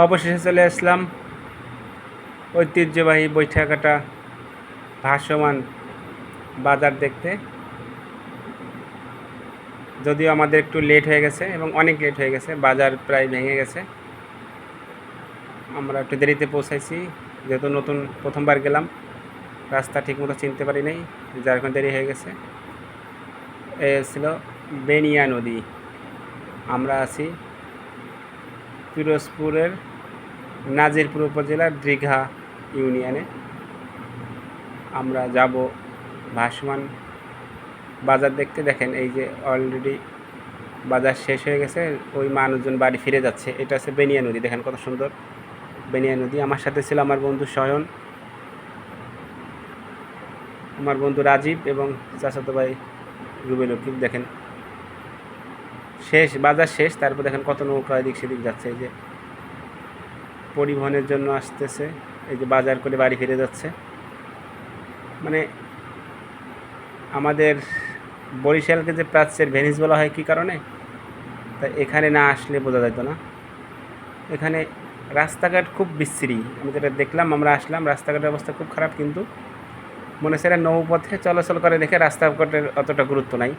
অবশেষে চলে আসলাম ঐতিহ্যবাহী বৈঠাকাটা ভাসমান বাজার দেখতে। যদিও আমাদের একটু লেট হয়ে গেছে এবং অনেক লেট হয়ে গেছে, বাজার প্রায় ভেঙে গেছে। আমরা একটু দেরিতে পৌঁছাইছি, যেহেতু নতুন প্রথমবার গেলাম, রাস্তা ঠিকমতো চিনতে পারি নাই, যার কারণে দেরি হয়ে গেছে। এ ছিল বেনিয়া নদী। আমরা আছি পিরোজপুরের নাজিরপুর উপজেলার দীঘা ইউনিয়নে আমরা যাব ভাসমান বাজার দেখতে। দেখেন, এই যে অলরেডি বাজার শেষ হয়ে গেছে, ওই মানুষজন বাড়ি ফিরে যাচ্ছে। এটা হচ্ছে বেনিয়া নদী, দেখেন কত সুন্দর। বেনিয়া নদী, আমার সাথে ছিল আমার বন্ধু শয়ন, আমার বন্ধু রাজীব এবং চাচাতো ভাই রুবেল দেখেন। শেষ, বাজার শেষ, তারপর দেখেন কত নৌকা এদিক সেদিক যাচ্ছে, এই যে পরিবহনের জন্য আসতেছে, এই যে বাজার করে বাড়ি ফিরে যাচ্ছে। মানে আমাদের বরিশালকে যে প্রাচ্যের ভেনিস বলা হয় কী কারণে? তা এখানে না আসলে বোঝা যেত না। এখানে রাস্তাঘাট খুব বিশ্রী, আমি যেটা দেখলাম, আমরা আসলাম, রাস্তাঘাটের অবস্থা খুব খারাপ, কিন্তু মনে এরা নৌপথে চলাচল করে দেখে রাস্তাঘাটের অতটা গুরুত্ব নাই।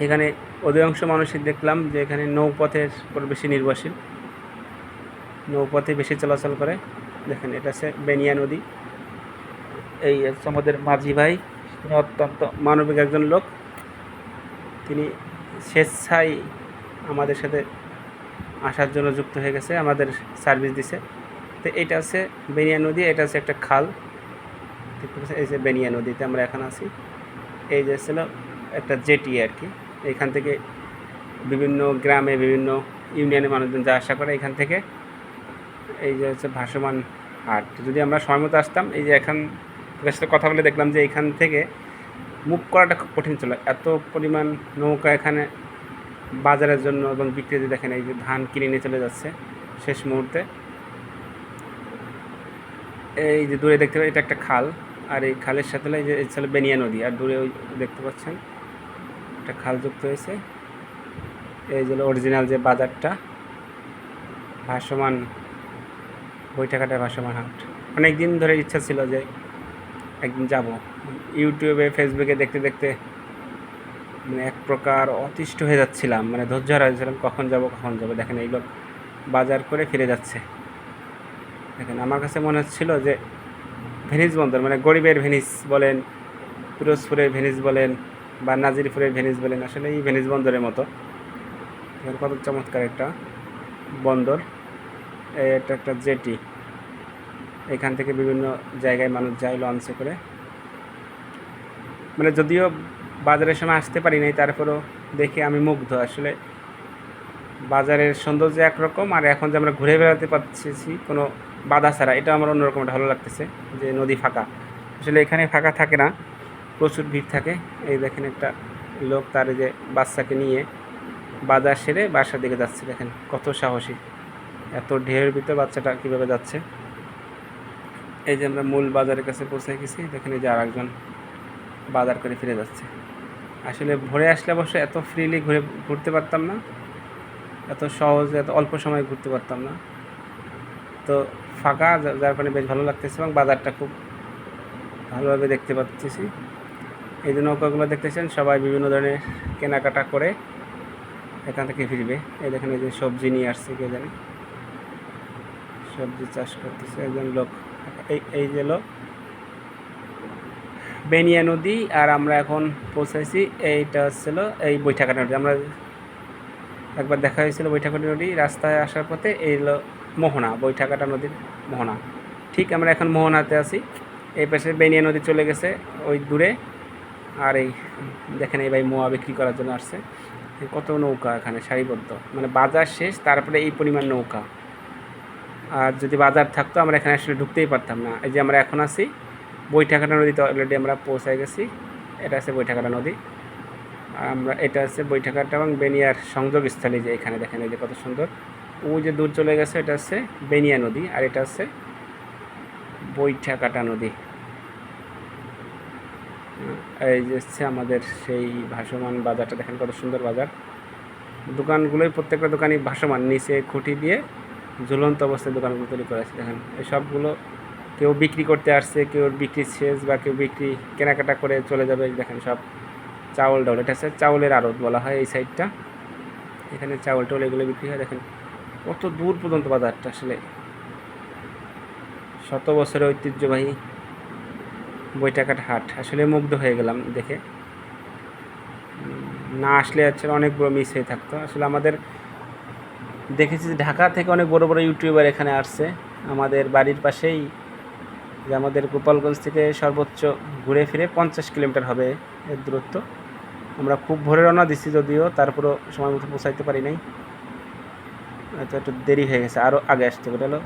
এখানে অধিকাংশ মানুষই দেখলাম যে এখানে নৌপথের উপর বেশি নির্ভরশীল। নৌপথে বেশি চলাচল করে। দেখেন, এটা হচ্ছে বেনিয়া নদী। এই আমাদের মাঝি ভাই। তিনি অত্যন্ত মানবিক একজন লোক। তিনি স্বেচ্ছায় আমাদের সাথে আসার জন্য যুক্ত হয়ে গেছে, আমাদের সার্ভিস দিছে। তো এটা হচ্ছে বেনিয়া নদী, এটা হচ্ছে একটা খাল। এই যে বেনিয়া নদীতে আমরা এখন আছি। এই যে ছিল একটা জেটি আর কি। এখান থেকে বিভিন্ন গ্রামে বিভিন্ন ইউনিয়নের মানুষজন যা আশা করে এখান থেকে। এই যে হচ্ছে ভাসমান হাট। যদি আমরা সময় মতো আসতাম, এই যে এখন সাথে কথা বলে দেখলাম যে এখান থেকে মুভ করাটা খুব কঠিন ছিল। এত পরিমাণ নৌকা এখানে বাজারের জন্য এবং বিক্রেতা দেখেন এই যে ধান কিনে নিয়ে চলে যাচ্ছে শেষ মুহূর্তে। এই যে দূরে দেখতে পাই এটা একটা খাল। আর এই খালের সাথে এই যে ছিল বেনিয়া নদী। আর দূরে ওই দেখতে পাচ্ছেন একটা খাল যুক্ত হয়েছে। এই যে অরিজিনাল যে বাজারটা, ভাসমান, বৈঠাকাটা ভাসমান হাট। অনেক দিন ধরে ইচ্ছা ছিল যে একদিন যাব। ইউটিউবে, ফেসবুকে দেখতে দেখতে মানে এক প্রকার অতিষ্ঠ হয়ে যাচ্ছিলাম। মানে ধৈর্য হারাচ্ছিলাম কখন যাব কখন যাব। দেখেন এই লোক বাজার করে ফিরে যাচ্ছে। দেখেন, আমার কাছে মনে হচ্ছিল যে ভেনিস বন্দর মানে গরিবের ভেনিস বলেন, পিরোজপুরের ভেনিস বলেন বা নাজিরপুরের ভেনিস বলেন, আসলে এই ভেনিস বন্দরের মতো। কত চমৎকার একটা বন্দর। এটা একটা জেটি। এখান থেকে বিভিন্ন জায়গায় মানুষ যায় লঞ্চে করে। মানে যদিও বাজারের সময় আসতে পারি নাই, তারপরেও দেখে আমি মুগ্ধ। আসলে বাজারের সৌন্দর্য একরকম, আর এখন যে আমরা ঘুরে বেড়াতে পারছি কোনো বাধা ছাড়া, এটা আমার অন্যরকম ভালো লাগতেছে, যে নদী ফাঁকা। আসলে এখানে ফাঁকা থাকে না। প্রচুর ভিড় থাকে। এই দেখেন একটা লোক তার যে বাচ্চাকে নিয়ে বাজার সেরে বাসার দিকে যাচ্ছে, দেখেন কত সাহসী। এত ঢেউয়ের ভিতরে বাচ্চাটা কীভাবে যাচ্ছে। এই যে আমরা মূল বাজারের কাছে পৌঁছে গেছি, দেখেন এই যে আর একজন বাজার করে ফিরে যাচ্ছে। আসলে ভোরে আসলে অবশ্য এত ফ্রিলি ঘুরে, ঘুরতে পারতাম না। এত সহজে, এত অল্প সময় ঘুরতে পারতাম না। তো ফাঁকা যার কারণে বেশ ভালো লাগতেছে এবং বাজারটা খুব ভালোভাবে দেখতে পাচ্ছি এই যে নৌকাগুলো দেখতেছেন, সবাই বিভিন্ন ধরনের কেনাকাটা করে এখান থেকে ফিরবে। এই দেখেন, এই যে সবজি নিয়ে আসছে কে জানে। সবজি চাষ করতেছে একজন লোক। এই এই যে লোক। বেনিয়া নদী, আর আমরা এখন পৌঁছাইছি, এইটা হচ্ছিল এই বৈঠাকাটা নদী। আমরা একবার দেখা হয়েছিল বৈঠাকাটা নদী, রাস্তায় আসার পথে এই হলো মোহনা বৈঠাকাটা নদীর মোহনা। ঠিক আমরা এখন মোহনাতে আছি। এই পাশে বেনিয়া নদী চলে গেছে, ওই দূরে। আর এই দেখেন এই ভাই মোয়া বিক্রি করার জন্য আসছে। কত নৌকা এখানে, সারিবদ্ধ। মানে বাজার শেষ, তারপরে এই পরিমাণ নৌকা। আর যদি বাজার থাকতো, আমরা এখানে আসলে ঢুকতেই পারতাম না। এই যে আমরা এখন আছি, বৈঠাকাটা নদীতে অলরেডি আমরা পৌঁছায় গেছি। এটা আছে বৈঠাকাটা নদী। আর আমরা, এটা আছে বৈঠাকাটা এবং বেনিয়ার সংযোগস্থলে যে এখানে দেখেন, এই যে কত সুন্দর। ওই যে দূর চলে গেছে, এটা হচ্ছে বেনিয়া নদী। আর এটা হচ্ছে বৈঠাকাটা নদী। এই যে আমাদের সেই ভাসমান বাজারটা, দেখেন কত সুন্দর বাজার। দোকানগুলোই প্রত্যেকটা দোকানই ভাসমান, নিচে খুঁটি দিয়ে ঝুলন্ত অবস্থায় দোকানগুলো তৈরি করা আছে, দেখেন। এই সবগুলো কেউ বিক্রি করতে আসছে, কেউ বিক্রি শেষ বা কেউ বিক্রি কেনাকাটা করে চলে যাবে দেখেন সব চাউল ডাউল। এটা হচ্ছে চাউলের আড়ত বলা হয় এই সাইডটা। এখানে চাউল টাউল এগুলো বিক্রি হয়, দেখেন। কত দূর পর্যন্ত বাজারটা আসলে। শত বছরের ঐতিহ্যবাহী বইটাকাট হাট। আসলে মুগ্ধ হয়ে গেলাম দেখে। না আসলে আসলে অনেক বড় মিস হয়ে থাকতো। আসলে আমাদের দেখেছি যে ঢাকা থেকে অনেক বড় বড় ইউটিউবার এখানে আসছে। আমাদের বাড়ির পাশেই যে আমাদের গোপালগঞ্জ থেকে সর্বোচ্চ ঘুরে ফিরে পঞ্চাশ কিলোমিটার হবে এর দূরত্ব। আমরা খুব ভোরে রওনা দিচ্ছি যদিও, তারপরও সময় মতো পৌঁছাইতে পারি নাই। হয়তো একটু দেরি হয়ে গেছে আরও আগে আসতে হবে। হলো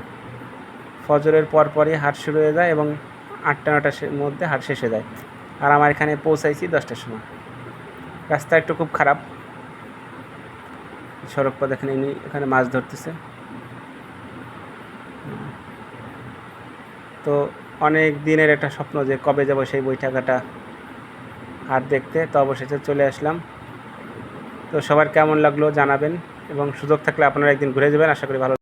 ফজরের পর পরই হাট শুরু হয়ে যায় এবং আটটা, নটার মধ্যে হাট শেষ হয়ে যায়। আর আমার এখানে পৌঁছাইছি দশটার সময়। রাস্তা একটু খুব খারাপ। সড়ক পথ এখানে ইনি এখানে মাছ ধরতেছে। তো অনেক দিনের একটা স্বপ্ন যে কবে যাব সেই বৈঠাকাটা হাট দেখতে। তো অবশেষে চলে আসলাম। তো সবার কেমন লাগল জানাবেন এবং সুযোগ থাকলে আপনারা একদিন ঘুরে যাবেন। আশা করি ভালো